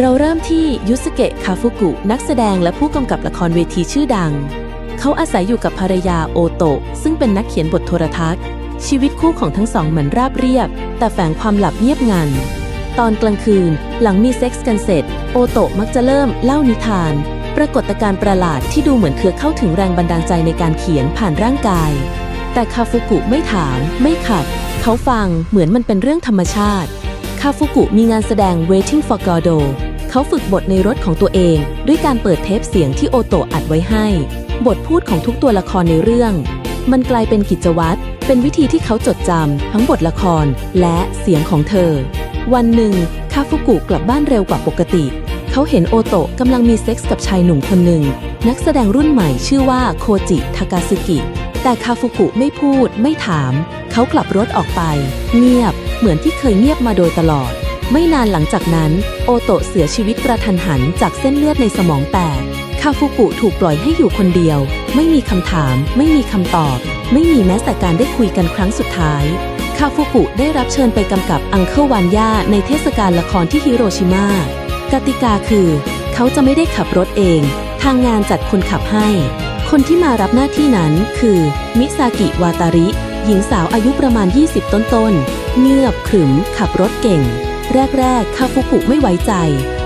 เราเริ่มที่ยุสเกะคาฟุกุ นักแสดงและผู้กำกับละครเวทีชื่อดัง เขาอาศัยอยู่กับภรรยาโอโตะ ซึ่งเป็นนักเขียนบทโทรทัศน์ ชีวิตคู่ของทั้งสองเหมือนราบเรียบ แต่แฝงความหลับเงียบงัน ตอนกลางคืน หลังมีเซ็กส์กันเสร็จ โอโตะมักจะเริ่มเล่านิทาน ปรากฏการณ์ประหลาดที่ดูเหมือนเคือเข้าถึงแรงบันดาลใจในการเขียนผ่านร่างกาย แต่คาฟุกุไม่ถาม ไม่ขัด เขาฟังเหมือนมันเป็นเรื่องธรรมชาติคาฟุกุมีงานแสดง Waiting for Godot เขาฝึกบทในรถของตัวเอง ด้วยการเปิดเทปเสียงที่โอโตอัดไว้ให้ บทพูดของทุกตัวละครในเรื่อง มันกลายเป็นกิจวัตร เป็นวิธีที่เขาจดจำทั้งบทละครและเสียงของเธอ วันหนึ่งคาฟุกุกลับบ้านเร็วกว่าปกติ เขาเห็นโอโตะกำลังมีเซ็กส์กับชายหนุ่มคนหนึ่ง นักแสดงรุ่นใหม่ชื่อว่าโคจิทากาซึกิ แต่คาฟุกุไม่พูด ไม่ถาม เขากลับรถออกไป เงียบเหมือนที่เคยเงียบมาโดยตลอด ไม่นานหลังจากนั้น โอโตะเสียชีวิตกระทันหันจากเส้นเลือดในสมองแตก คาฟุกุถูกปล่อยให้อยู่คนเดียว ไม่มีคำถาม ไม่มีคำตอบ ไม่มีแม้แต่การได้คุยกันครั้งสุดท้าย คาฟุกุได้รับเชิญไปกำกับอังเคิลวานย่าในเทศกาลละครที่ฮิโรชิมากติกาคือ เขาจะไม่ได้ขับรถเอง ทางงานจัดคนขับให้ คนที่มารับหน้าที่นั้นคือ มิซากิวาตาริ หญิงสาวอายุประมาณ 20 ต้นๆเงียบขรึมขับรถเก่ง แรกๆ คาฟุกุไม่ไว้ใจ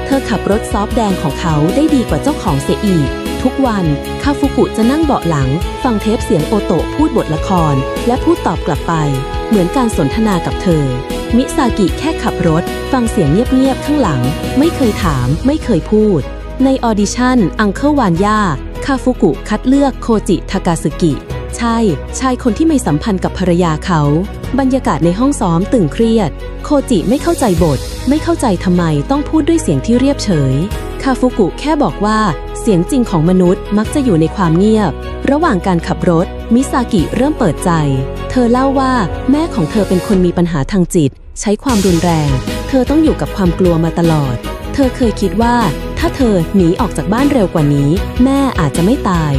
เธอขับรถซอฟแดงของเขาได้ดีกว่าเจ้าของเสียอีก ทุกวัน คาฟุกุจะนั่งเบาะหลัง ฟังเทปเสียงโอโตะพูดบทละคร และพูดตอบกลับไป เหมือนการสนทนากับเธอ มิซากิแค่ขับรถ ฟังเสียงเงียบๆข้างหลัง ไม่เคยถาม ไม่เคยพูด ในออดิชั่นอังเคิลวานย่าคาฟุกุคัดเลือกโคจิทากาสึกิ ใช่ ชายคนที่ไม่สัมพันธ์กับภรรยาเขา บรรยากาศในห้องซ้อมตึงเครียด โคจิไม่เข้าใจบท ไม่เข้าใจทำไมต้องพูดด้วยเสียงที่เรียบเฉย คาฟุกุแค่บอกว่า เสียงจริงของมนุษย์มักจะอยู่ในความเงียบ ระหว่างการขับรถ มิซากิเริ่มเปิดใจ เธอเล่าว่าแม่ของเธอเป็นคนมีปัญหาทางจิต ใช้ความรุนแรง เธอต้องอยู่กับความกลัวมาตลอด เธอเคยคิดว่า ถ้าเธอหนีออกจากบ้านเร็วกว่านี้ แม่อาจจะไม่ตาย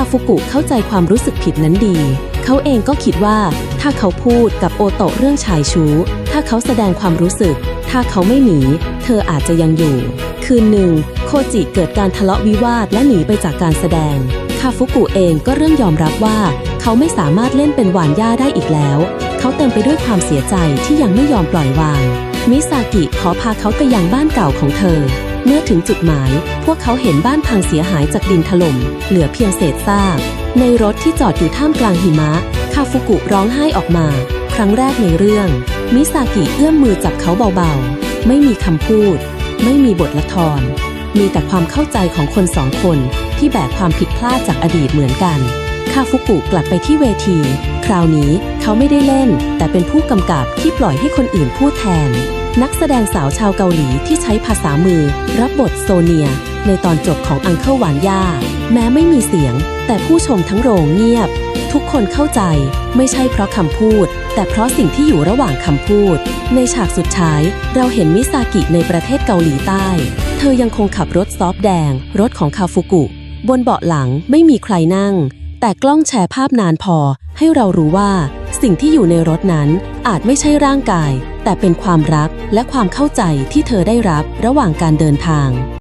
าฟุกุเข้าใจความรู้สึกผิดนั้นดี เขาเองก็คิดว่าถ้าเขาพูดกับโอโตะเรื่องชายชู้ ถ้าเขาแสดงความรู้สึก ถ้าเขาไม่หนี เธออาจจะยังอยู่ คืนหนึ่ง โคจิเกิดการทะเลาะวิวาทและหนีไปจากการแสดง คาฟุกุเองก็เริ่มยอมรับว่า เขาไม่สามารถเล่นเป็นหวานย่าได้อีกแล้ว เขาเต็มไปด้วยความเสียใจที่ยังไม่ยอมปล่อยวาง มิซากิขอพาเขาไปยังบ้านเก่าของเธอ เมื่อถึงจุดหมาย พวกเขาเห็นบ้านพังเสียหายจากดินถล่ม เหลือเพียงเศษซาก ในรถที่จอดอยู่ท่ามกลางหิมะ คาฟุกุร้องไห้ออกมา ครั้งแรกในเรื่อง มิซากิเอื้อมมือจับเขาเบาๆ ไม่มีคำพูด ไม่มีบทละคร มีแต่ความเข้าใจของคนสองคนที่แบกความผิดพลาดจากอดีตเหมือนกัน คาฟุกุกลับไปที่เวที คราวนี้เขาไม่ได้เล่น แต่เป็นผู้กำกับที่ปล่อยให้คนอื่นพูดแทน นักแสดงสาวชาวเกาหลีที่ใช้ภาษามือ รับบทโซเนีย ในตอนจบของอังเคิลหวานย่า แม้ไม่มีเสียง แต่ผู้ชมทั้งโรงเงียบ ทุกคนเข้าใจ ไม่ใช่เพราะคำพูด แต่เพราะสิ่งที่อยู่ระหว่างคำพูด ในฉากสุดท้าย เราเห็นมิซากิในประเทศเกาหลีใต้ เธอยังคงขับรถซอฟแดง รถของคาฟุกุ บนเบาะหลังไม่มีใครนั่ง แต่กล้องแชร์ภาพนานพอ ให้เรารู้ว่า สิ่งที่อยู่ในรถนั้นอาจไม่ใช่ร่างกาย แต่เป็นความรักและความเข้าใจที่เธอได้รับระหว่างการเดินทาง